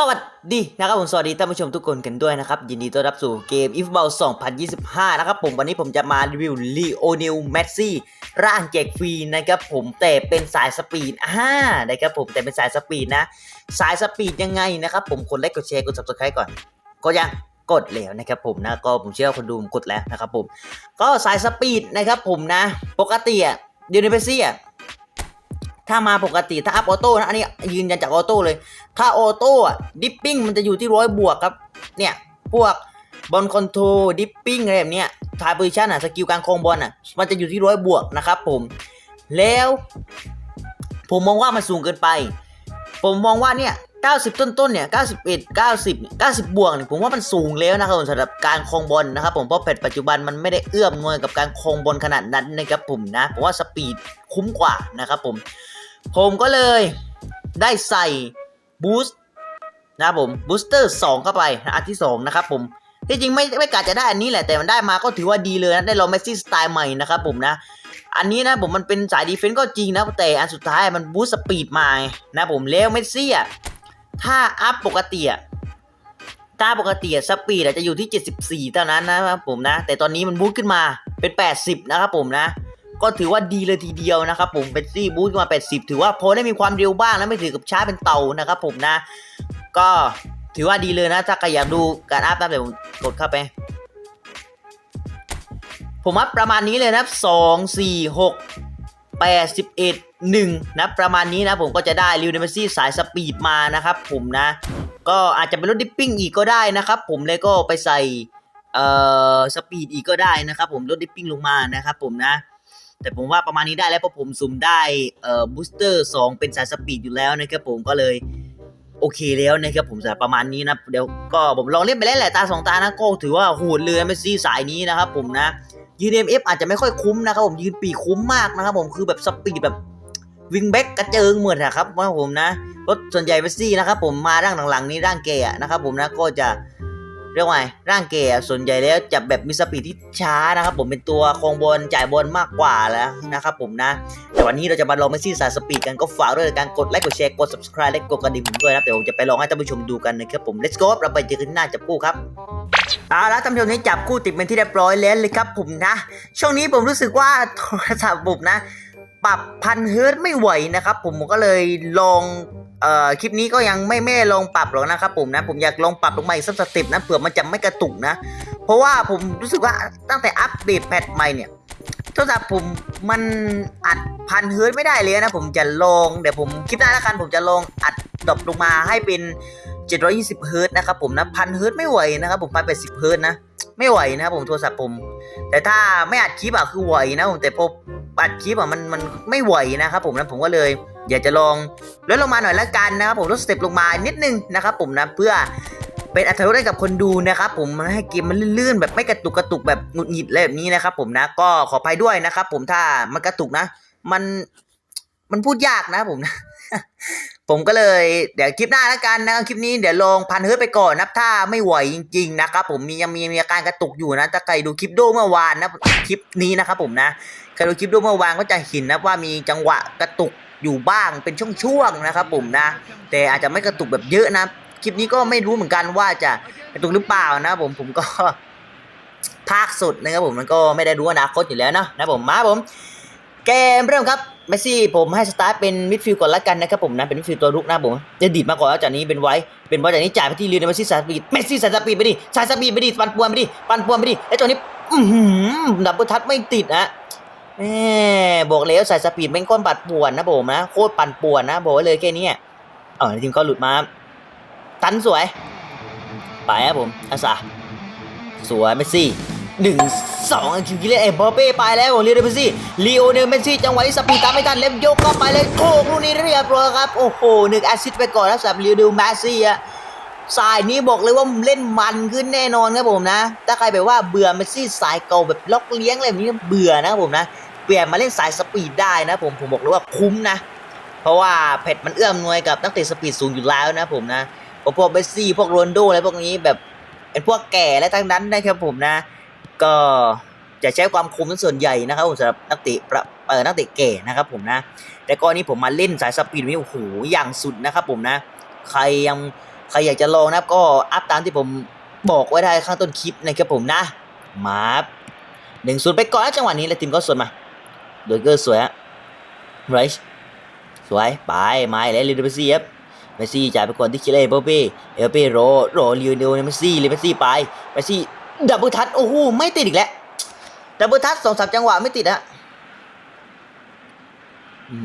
สวัสดีนะครับผมสวัสดีท่านผู้ชมทุกคนกันด้วยนะครับ ยินดีต้อนรับสู่เกม If b a l 2025 นะครับผมวันนี้ผมจะมารีวิวลีโอเนลแมสซี่ร่างแจกฟรีนะครับผมแต่เป็นสายสปีดอ่านะครับผมแต่เป็นสายสปีดนะ สายสปีดยังไงนะครับผมกดไลค์กดแชร์กด subscribe ก่อนกดยังกดแล้วนะครับผมนะก็ผมเชื่อคนดูกดแล้วนะครับผมก็สายสปีดนะครับผมนะ ปกติอะเดนิเบซี่อะ ถ้ามาปกติถ้าอัพออโต้นะอันนี้ยืนยันจากออโต้เลยถ้าออโต้ดิปปิ้งมันจะอยู่ที่ร้อยบวกครับ เนี่ย พวกบอลคอนโทรดิปปิ้งอะไรแบบเนี้ยทายโพซิชันอะสกิลการครองบอลอะมันจะอยู่ที่ร้อยบวกนะครับผม แล้ว ผมมองว่ามันสูงเกินไป ผมมองว่าเนี่ย90 ต้นต้นๆเนี่ย 91 90เนี่ย90 บวกเนี่ยผมว่ามันสูงแล้วนะครับสำหรับการครองบอลนะครับผม เพราะแพทปัจจุบันมันไม่ได้เอื้อมหน่วยกับการครองบอลขนาดนั้นนะครับผมนะ ผมว่าสปีดคุ้มกว่านะครับผม ผมก็เลยได้ใส่บูสต์นะครับผมบูสเตอร์2เข้าไปอันที่ 2 นะครับผมที่จริงไม่ไม่กะจะได้อันนี้แหละแต่มันได้มาก็ถือว่าดีเลยนะได้ลองเมสซี่สไตล์ใหม่นะครับผมนะ อันนี้นะผมมันเป็นสายดีเฟนต์ก็จริงนะแต่อันสุดท้ายมันบูสต์สปีดมานะผมแล้วเมสซี่อะถ้าอัพปกติอะถ้าปกติสปีดอะจะอยู่ที่ 74 เท่านั้นนะครับผมนะ แต่ตอนนี้มันบูสต์ขึ้นมาเป็น 80 นะครับผมนะ ก็ถือว่าดีเลยทีเดียวนะครับผมเป็นซี่บูสต์ขึ้นมา 80 ถือว่าพอได้มีความเร็วบ้างแล้วไม่ถือกับช้าเป็นเต่านะครับผมนะ ก็ถือว่าดีเลยนะ ถ้าใครอยากดูการอัพนะเดี๋ยวผมกดเข้าไปผมอัพประมาณนี้เลยนะครับสองสี่หกแปดสิบเอ็ดหนึ่งนะประมาณนี้นะผมก็จะได้ริวเนเมซี่สายสปีดมานะครับผมนะ ก็อาจจะเป็นรถดิปปิ้งอีกก็ได้นะครับผมเลยก็ไปใส่เอ่อสปีดอีกก็ได้นะครับผมรถดิปปิ้งลงมานะครับผมนะ แต่ผมว่าประมาณนี้ได้แล้วเพราะผมสุ่มได้เอ่อบูสเตอร์2เป็นสายสปีดอยู่แล้วนะครับผมก็เลยโอเคแล้วนะครับผมสำหรับประมาณนี้นะเดี๋ยวก็ผมลองเล่นไปแล้วแหละตาสองตานะก็ถือว่าโหดเลยเมสซี่สายนี้นะครับผมนะยืน MF อาจจะไม่ค่อยคุ้มนะครับผมยืนปีคุ้มมากนะครับผมคือแบบสปีดแบบวิงแบ็กกระเจิงเหมือนนะครับว่าผมนะรถส่วนใหญ่เมสซี่นะครับผมมาร่างหลังๆนี้ร่างเกย์นะครับผมนะก็จะ เรียกว่าร่างเกย์ส่วนใหญ่แล้วจะแบบมีสปีดที่ช้านะครับ ผมเป็นตัวครงบอลจ่ายบอลมากกว่าแล้วนะครับผมนะ แต่วันนี้เราจะมาลองเมสซี่สายสปีดกันก็ฝากด้วยการกดไลค์กดแชร์กด subscribe และกดกระดิ่งผมด้วยนะครับเดี๋ยวผมจะไปลองให้ท่านผู้ชมดูกันนะครับผม let's go เราไปเจอกันหน้าจับคู่ครับเอาละท่านผู้ชมนี้จับคู่ติดเป็นที่เรียบร้อยแล้วเลยครับผมนะ ช่วงนี้ผมรู้สึกว่าโทรศัพท์ผมนะ ปรับพันเฮิร์ตไม่ไหวนะครับผมผมก็เลยลอง เอ่อคลิปนี้ก็ยังไม่ไม่ลองปรับหรอกนะครับผมนะ ผมอยากลองปรับลงมาอีกสักสเต็ปนะเผื่อมันจะไม่กระตุกนะ เพราะว่าผมรู้สึกว่าตั้งแต่อัปเดตแพทใหม่เนี่ยโทรศัพท์ผมมันอัดพันเฮิร์ตไม่ได้เลยนะ ผมจะลองเดี๋ยวผมคลิปหน้าแล้วกันผมจะลองอัดดรอปลงมาให้เป็น 720เฮิร์ตนะครับผมนะพันเฮิร์ตไม่ไหวนะครับผมพันแปดสิบเฮิร์ตนะ ไม่ไหวนะครับผมโทรศัพท์ผม แต่ถ้าไม่อัดคลิปอะคือไหวนะผมแต่พออัดคลิปอะมันมันไม่ไหวนะครับผมนะผมก็เลย อยากจะลองลดลงมาหน่อยละกันนะครับผมลดสเต็ปลงมานิดนึงนะครับผมนะเพื่อเป็นอัตราให้กับคนดูนะครับผมให้เกมมันลื่นๆแบบไม่กระตุกกระตุกแบบหงุดหงิดอะไรแบบนี้นะครับผมนะก็ขออภัยด้วยนะครับผมถ้ามันกระตุกนะ มันมันพูดยากนะผมนะผมก็เลยเดี๋ยวคลิปหน้าแล้วกันนะครับคลิปนี้เดี๋ยวลองพันเฮิร์ตไปก่อนนะถ้าไม่ไหวจริง ๆ นะครับผมมียังมีมีอาการกระตุกอยู่นะถ้าใครดูคลิปโดเมื่อวานนะคลิปนี้นะครับผมนะใครดูคลิปโดเมื่อวานก็จะเห็นนะว่ามีจังหวะกระตุก อยู่บ้างเป็นช่วงๆนะครับผมนะ แต่อาจจะไม่กระตุกแบบเยอะนะ คลิปนี้ก็ไม่รู้เหมือนกันว่าจะกระตุกหรือเปล่านะผมผมก็ภาคสุดนะครับผมมันก็ไม่ได้รู้อนาคตอยู่แล้วเนาะนะผมมาผม เกมเริ่มครับเมสซี่ผมให้สตาร์ทเป็นมิดฟิลด์ก่อนละกันนะครับผมนะเป็นมิดฟิลด์ตัวรุกนะผมจะดีดมาก่อนแล้วจากนี้เป็นไว้เป็นไว้จากนี้จ่ายไปที่ลีนเมสซี่สายสปีดเมสซี่สายสปีดไปดิสายสปีดไปดิปันป่วนไปดิปันป่วนไปดิแล้วจากนี้อือหือดับเบิลทัชไม่ติดนะ แหมบอกแล้วสายสปีดเป็นก้นปัดป่วนนะผมนะโคตรปั่นป่วนนะบอกไว้เลยแค่นี้เออทีมก็หลุดมา ตันสวย ไปครับผมอาซาสวยเมสซี่หนึ่งสองคิวกิเลเอ็มบอเป้ไปแล้วเรียนเมสซี่ลีโอเนลเมสซี่จังหวะนี้สปีดตามไม่ทันเล็บยกเข้าไปเลยโค้งลูกนี้เรียบร้อยครับ โอ้โหหนึ่งแอสซิสต์ไปก่อนนะสำหรับลีโอเนลเมสซี่อะสายนี้บอกเลยว่าเล่นมันขึ้นแน่นอนครับผมนะ ถ้าใครแบบว่าเบื่อเมสซี่สายเก่าแบบล็อกเลี้ยงอะไรแบบนี้เบื่อนะครับผมนะ เปลี่ยนมาเล่นสายสปีดได้นะผมผมบอกเลยว่าคุ้มนะ เพราะว่าแพทมันเอื้อมหน่วยกับนักเตะสปีดสูงอยู่แล้วนะผมนะพวกเมสซี่พวกโรนโดอะไรพวกนี้แบบเป็นพวกแก่และทั้งนั้นนะครับผมนะ ก็จะใช้ความคมเป็นส่วนใหญ่นะครับผมสำหรับนักเตะประเออนักเตะแก่นะครับผมนะ แต่ก็นี้ผมมาเล่นสายสปีดนี้โอ้โหอย่างสุดนะครับผมนะ ใครยังใครอยากจะลองนะก็อัพตามที่ผมบอกไว้ได้ข้างต้นคลิปนะครับผมนะมาหนึ่งศูนย์ไปก่อนจังหวะนี้แล้วทีมก็สวนมา โดยเกอร์สวยฮะไรช์สวยไปไม้แล้วลิเดเมซี่ครับเมซี่จ่ายไปก่อนที่คิเลเปเป้เอเป้โรโรลิโอเนลเมซี่ลิเมซี่ไปเมซี่ดับเบิลทัชโอ้โหไม่ติดอีกแล้วดับเบิลทัชสองสามจังหวะไม่ติดฮะ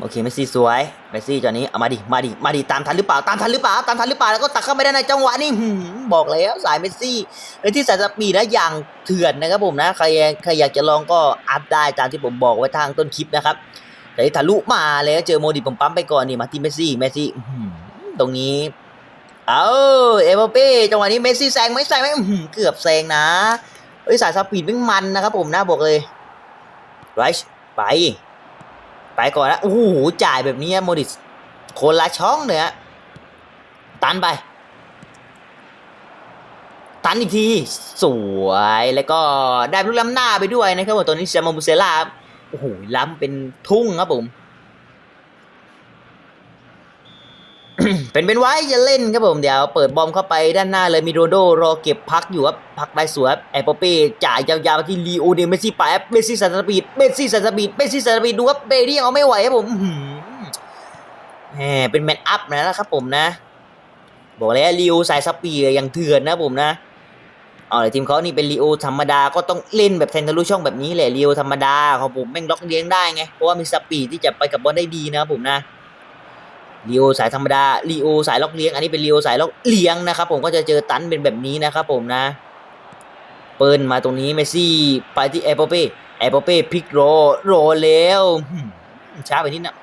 โอเคเมสซี่สวยเมสซี่จอนนี้เอามาดิมาดิมาดิตามทันหรือเปล่าตามทันหรือเปล่าตามทันหรือเปล่าแล้วก็ตักเข้าไปได้ในจังหวะนี้บอกแล้วสายเมสซี่ในที่สายสปีดนะอย่างเถื่อนนะครับผมนะใครใครอยากจะลองก็อัพได้ตามที่ผมบอกไว้ทางต้นคลิปนะครับแต่ที่ทะลุมาเลยเจอโมดิผมปั๊มไปก่อนนี่มาที่เมสซี่เมสซี่ตรงนี้เอาเอเบเป้จังหวะนี้เมสซี่แซงไหม่แซงไหมเกือบแซงนะเฮ้ยสายสปีดวิ่งมันนะครับผมนะบอกเลยไรช์ไป ไปก่อนนะโอ้โหจ่ายแบบนี้โมดิสคนละช่องเลยฮะตันไป ตันอีกที สวยแล้วก็ได้ลูกล้ำหน้าไปด้วยนะครับผมตัวนี้เซมมูเซล่าโอ้โหล้ำเป็นทุ่งครับผม เป็นเป็นไว้จะเล่นครับผมเดี๋ยวเปิดบอมเข้าไปด้านหน้าเลยมีโรโดรอเก็บพักอยู่ครับพักได้สวยแอปเปิลเป้จ่ายยาวๆที่ลีโอเดเมซี่ไปครับเมซี่สันสปีดเมซี่สันสปีดเมซี่สันสปีดดูครับเบดี้ยังเอาไม่ไหวครับผมแหมเป็นแมนอัพนะครับผมนะ บอกแล้วลีโอสายสปีดยังเถื่อนนะผมนะเอาเลยทีมเขานี่เป็นลีโอธรรมดาก็ต้องเล่นแบบแทงทะลุช่องแบบนี้แหละลีโอธรรมดาของผมแม่งล็อกเลี้ยงได้ไงเพราะว่ามีสปีดที่จะไปกับบอลได้ดีนะครับผมนะ ลีโอสายธรรมดาลีโอสายล็อกเลี้ยง อันนี้เป็นลีโอสายล็อกเลี้ยงนะครับผมก็จะเจอตันเป็นแบบนี้นะครับผมนะ เปิลมาตรงนี้เมสซี่ไปที่แอปเปิลเป้แอปเปิลเป้พลิกโรโรแล้วช้าไปนิดนะ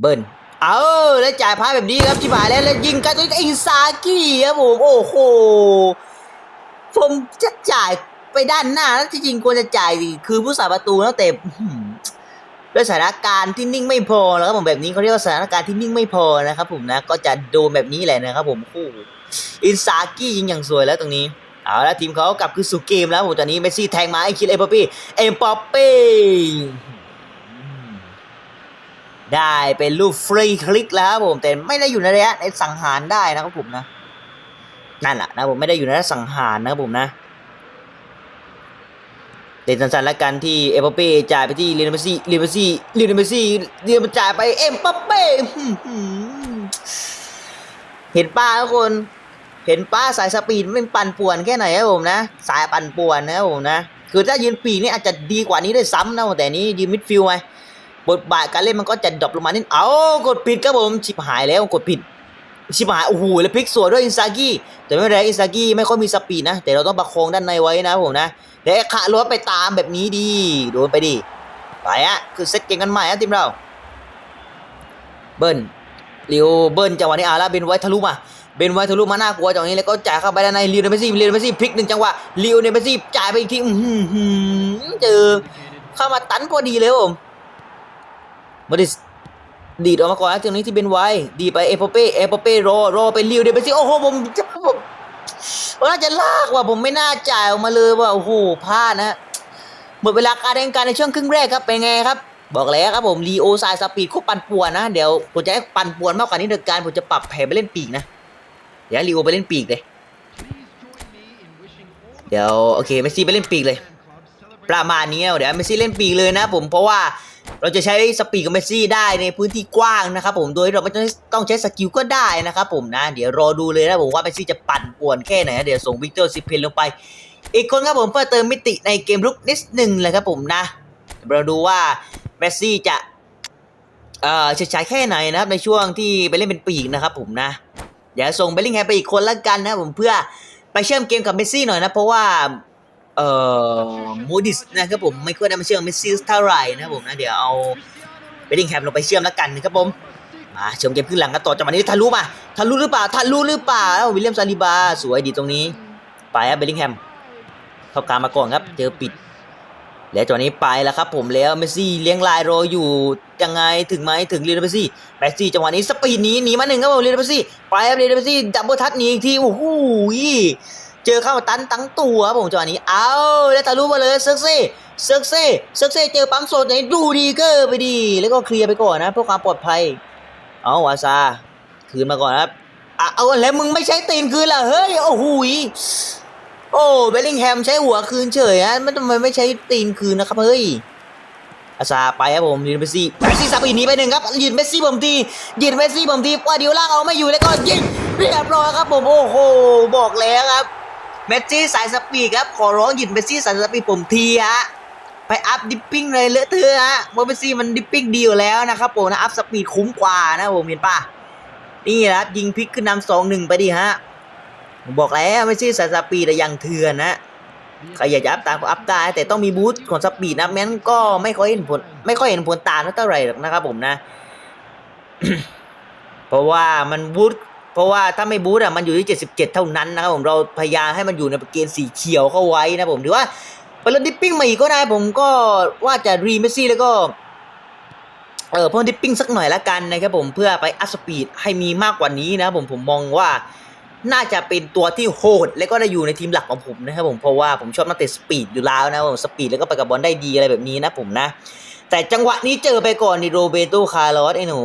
เบิ้ลเอาแล้วจ่ายพาแบบนี้ครับที่ผ่านแล้วแล้วยิงกันตัวอินซากิครับผมโอ้โหผมจะจ่ายไปด้านหน้าแล้วที่จริงควรจะจ่ายคือผู้สาประตูแต่อื้อหือ ด้วยสถานการณ์ที่นิ่งไม่พอแล้วครับผมแบบนี้เขาเรียกว่าสถานการณ์ที่นิ่งไม่พอนะครับผมนะก็จะโดนแบบนี้แหละนะครับผมคู่อินซากิยิงอย่างสวยแล้วตรงนี้เอาละทีมเขากลับคือสู่เกมแล้วผมตอนนี้เมสซี่แทงมาไอ้คิดเอ็มปอปปี้เอ็มปอปปี้ได้เป็นลูกฟรีคลิกแล้วครับผมแต่ไม่ได้อยู่ในระยะในสังหารได้นะครับผมนะนั่นแหละนะผมไม่ได้อยู่ในระยะสังหารนะครับผมนะ เด่นสั้นๆแล้วกันที่เอเปเป้จ่ายไปที่เรียนเมสซี่เรียนเมสซี่เรียนเมสซี่เรียนมาจ่ายไปเอ็มปัปเป้เห็นป้าทุกคน เห็นป้าสายสปีดมันปั่นป่วนแค่ไหนครับผมนะ สายปั่นป่วนนะครับผมนะ คือถ้ายืนปีกนี่อาจจะดีกว่านี้ได้ซ้ำนะแต่นี้ยืนมิดฟิลด์ไงบทบาทการเล่นมันก็จะดรอปลงมานิดเอากดผิดครับผมชิบหายแล้วกดผิด ชิบหายโอ้โหแล้วพลิกสวยด้วยอินซากิแต่ไม่เป็นไรอินซากิไม่ค่อยมีสปีดนะ แต่เราต้องประคองด้านในไว้นะผมนะเดี๋ยวไอ้ขะรถไปตามแบบนี้ดีโดนไปดีไปอะคือเซตเกมกันใหม่อะทีมเรา เบิ้ลลิวเบิ้ลจังหวะนี้อาละเบนไว้ทะลุมาเบนไว้ทะลุมาหน้ากลัวจังหวะนี้แล้วก็จ่ายเข้าไปด้านในลิวเนเมซี่ลิวเนเมซี่พลิกหนึ่งจังหวะลิวเนเมซี่จ่ายไปอีกทีอื้อหือเจอเข้ามาตันพอดีเลยผมมาดิส ดีดออกมาก่อนนะตรงนี้ที่เป็นไวดีไปเอโปเป้เอโปเป้รอรอไปลิวเดไปสิโอ้โหผมผมผมน่าจะลากว่ะผมไม่น่าจ่ายออกมาเลยว่าโอ้โหพลาดนะหมดเวลาการแข่งขันในช่วงครึ่งแรกครับเป็นไงครับ บอกแล้วครับผมลีโอสายสปีดคู่ปั่นป่วนนะเดี๋ยวผมจะให้ปั่นป่วนมากกว่านี้โดการผมจะปรับแผนไปเล่นปีกนะเดี๋ยวลีโอไปเล่นปีกเลยเดี๋ยวโอเคเมสซี่ไปเล่นปีกเลย ประมาณนี้เดี๋ยวเมสซี่เล่นปีกเลยนะ ผมเพราะว่า เราจะใช้สปีดกับเมสซี่ได้ในพื้นที่กว้างนะครับผมโดยเราไม่ต้องใช้สกิลก็ได้นะครับผมนะ เดี๋ยวรอดูเลยนะผมว่าเมสซี่จะปั่นป่วนแค่ไหนนะเดี๋ยวส่งวิกเตอร์ซิเพนลงไป อีกคนครับผมเพื่อเติมมิติในเกมลุกนิดหนึ่งเลยครับผมนะเราดูว่าเมสซี่จะเอ่อจะใช้แค่ไหนนะครับในช่วงที่ไปเล่นเป็นปีกนะครับผมนะเดี๋ยวส่งเบลลิงแฮมไปอีกคนละกันนะผมเพื่อไปเชื่อมเกมกับเมสซี่หน่อยนะเพราะว่า เอ่อมูดิสนะครับผมไม่ค่อยได้มาเชื่อมเมสซี่เท่าไหร่นะครับผมนะเดี๋ยวเอาเบดดิ้งแฮมลงไปเชื่อมแล้วกันนะครับผมมาเชื่อมเกมขึ้นหลังกันต่อจังหวะนี้ทะลุมาทะลุหรือเปล่าทะลุหรือเปล่าแล้ววิลเลียมซาลิบา สวยดีตรงนี้ ไปครับเบดดิ้งแฮมเข้ากลางมาก่อนครับ เจอปิด แล้วจังหวะนี้ไปแล้วครับ ผมแล้วเมสซี่เลี้ยงลายรออยู่ยังไงถึงไหมถึงเรียนเมสซี่เมสซี่จังหวะนี้สปีดนี้หนีมาหนึ่งครับผมเรียนเมสซี่ไปครับเรียนเมสซี่ดับเบิลทัชหนีอีกทีโอ้โห เจอเข้าตันตั้งตัวครับผมจังหวะนี้ เอาแล้วทะลุมาเลยเซิร์กเซ่เซิร์กเซ่เซิร์กเซ่เจอปั๊มโซนไหนดูดีเกอร์ไปดี แล้วก็เคลียร์ไปก่อนนะเพื่อความปลอดภัย เอาวาซาคืนมาก่อนครับอะเอาแล้วมึงไม่ใช้ตีนคืนล่ะเฮ้ยโอ้โหโอ้เบลลิงแฮมใช้หัวคืนเฉยฮะไม่ทำไมไม่ใช้ตีนคืนนะครับเฮ้ยอาซาไปครับผมยืนเมสซี่เมสซี่สับอีกนีไปหนึ่งครับยืนเมสซี่ผมทียืนเมสซี่ผมทีว่าเดียวล่างเอาไม่อยู่แล้วก็ยิงเรียบร้อยครับผมโอ้โหบอกแล้วครับ เมสซี่สายสปีดครับ ขอร้องหยืนเมสซี่สายสปีดผมทีฮะไปอัพดิปปิ้งเลยเลอะเทอะฮะเพราะเมสซี่มันดิปปิ้งดีอยู่แล้วนะครับผมนะอัพสปีดคุ้มกว่านะผมเห็นปะนี่นะครับยิงพลิกขึ้นนำสองหนึ่งไปดิฮะผมบอกแล้วไม่ใช่สายสปีดแต่ยังเถื่อนนะใครอยากจะอัพตามก็อัพได้แต่ต้องมีบูสต์ของสปีดนะแม้นก็ไม่ค่อยเห็นผล ไม่ค่อยเห็นผลตามเท่าไหร่หรอกนะครับผมนะ เพราะว่ามันบูสต์ เพราะว่าถ้าไม่บูสต์อะมันอยู่ที่ 77 เท่านั้นนะครับผมเราพยายามให้มันอยู่ในเกณฑ์สีเขียวเข้าไว้นะผมถือว่าไปเล่นดิปปิ้งมาอีกก็ได้ผมก็ว่าจะรีเมสซี่แล้วก็เออเพิ่มดิปปิ้งสักหน่อยละกันนะครับผมเพื่อไปอัพสปีดให้มีมากกว่านี้นะผมผมมองว่าน่าจะเป็นตัวที่โหด และก็ได้อยู่ในทีมหลักของผมนะครับผมเพราะว่าผมชอบนักเตะสปีดอยู่แล้วนะผมสปีดแล้วก็ไปกับบอลได้ดีอะไรแบบนี้นะผมนะ แต่จังหวะนี้เจอไปก่อนนี่โรเบโตคาร์ลอสไอ้หนู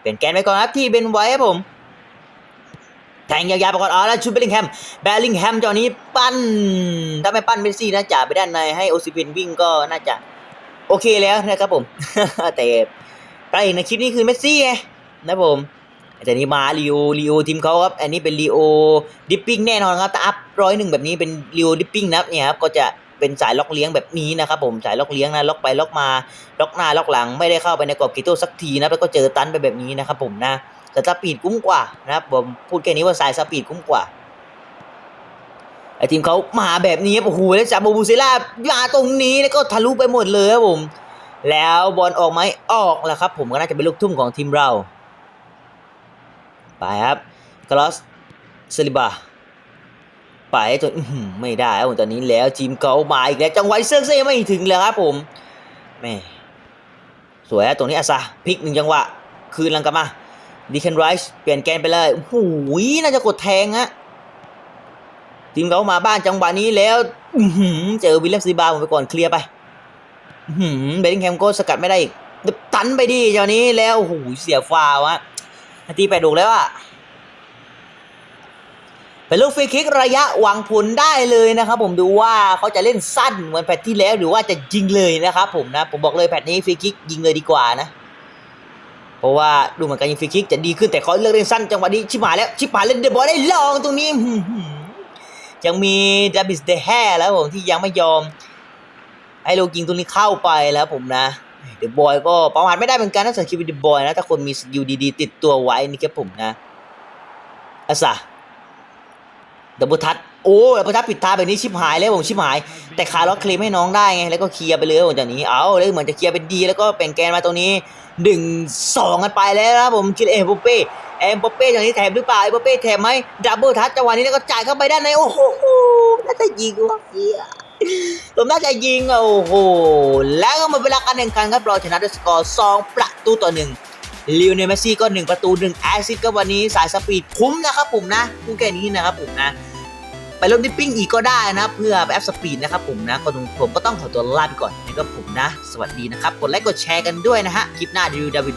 เปลี่ยนแกนไปก่อนครับที่เบนไว้ครับผม แทงยาวๆไปก่อนอ๋อแล้วชูเบลลิงแฮมเบลลิงแฮมจอนี้ปั้น ถ้าไม่ปั้นเมสซี่นะจ่าไปด้านในให้โอซิเปนวิ่งก็น่าจะ โอเคแล้วนะครับผม แต่พระเอกในคลิปนี้คือเมสซี่ไงนะผมแต่นี่มาลีโอลีโอทีมเขาครับอันนี้เป็นลีโอดิปปิ้งแน่นอนครับถ้าอัพร้อยหนึ่งแบบนี้เป็นลีโอดิปปิ้งนะครับเนี่ยครับก็จะเป็นสายล็อกเลี้ยงแบบนี้นะครับผมสายล็อกเลี้ยงนะล็อกไปล็อกมาล็อกหน้าล็อกหลังไม่ได้เข้าไปในกรอบกิโต้สักทีนะแล้วก็เจอตันไปแบบนี้นะครับผมนะ แต่สปีดคุ้มกว่านะครับผมพูดแค่นี้ว่าสายสปีดคุ้มกว่าไอทีมเขามาแบบนี้โอ้โหแล้วจับโบบูเซล่ามาตรงนี้แล้วก็ทะลุไปหมดเลยครับผม แล้วบอลออกไหมออกแล้วครับ ผมก็น่าจะเป็นลูกทุ่มของทีมเรา ไปครับกลอสซลิบาไปจนไม่ได้ครับผมตอนนี้แล้วทีมเขามาอีกแล้วจังหวะเซิร์กเซ่ไม่ถึงเลยครับผมแม่สวยครับตรงนี้อาซาพลิกหนึ่งจังหวะ คืนลังกลับมา ดีเคนไรส์เปลี่ยนแกนไปเลยโอ้โหน่าจะกดแทงฮะทีมเขามาบ้านจังหวะนี้แล้วหือเจอวิลเลมซีบาผมไปก่อนเคลียร์ไปหือเบลลิงแฮมก็สกัดไม่ได้อีกตันไปดิเจ้านี้แล้วโอ้โหเสียฟาวะนาทีแปดดูกแล้วอะเป็นลูกฟรีคิกระยะหวังผลได้เลยนะครับ ผมดูว่าเขาจะเล่นสั้นเหมือนแพทที่แล้วหรือว่าจะยิงเลยนะครับผมนะผมบอกเลยแพทนี้ฟรีคิกยิงเลยดีกว่านะ เพราะว่าดูเหมือนการยิงฟรีคิกจะดีขึ้นแต่เขาเลือกเล่นสั้นจังหวะนี้ชิบหายแล้วชิบหายเล่นเดบอลได้ลองตรงนี้ยังมีดาบิสเดแฮแล้วผมที่ยังไม่ยอมให้ลูกยิงตรงนี้เข้าไปแล้วผมนะเดบอยก็ประมาทไม่ได้เหมือนกันนะสำหรับคิวเดบอยนะถ้าคนมีสกิลดีๆ ติดตัวไว้นี่ครับผมนะอาซาดับเบิลทัชโอ้ดับเบิลทัชปิดทาแบบนี้ชิบหายแล้วผมชิบหาย แต่คาร์ลอสเคลมให้น้องได้ไงแล้วก็เคลียร์ไปเลยผมจากนี้เอาแล้วเหมือนจะเคลียร์เป็นดีแล้วก็เป็นแกนมาตรงนี้ หนึ่งสองกันไปแล้วนะผมคิดเอ็มโปเป้เอ็มโปเป้จากนี้แถมหรือเปล่าเอ็มโปเป้แถมไหมดับเบิลทัชจังหวะนี้แล้วก็จ่ายเข้าไปด้านในโอ้โหน่าจะยิงวะเฮียผมน่าจะยิงอะโอ้โหแล้วก็หมดเวลาการแข่งขันครับเราชนะด้วยสกอร์2ประตูต่อหนึ่งลิโอเนลเมซี่ก็ 1 ประตู1แอซิสก็วันนี้สายสปีดคุ้มนะครับผมนะพูดแค่นี้นะครับผมนะ ไปลดดิปปิ้งอีกก็ได้นะเพื่อแอปสปีดนะครับผมนะก็ผมก็ต้องขอตัวลาไปก่อนนะครับผมนะ สวัสดีนะครับ กดไลค์กดแชร์กันด้วยนะฮะ คลิปหน้าดูดาวิด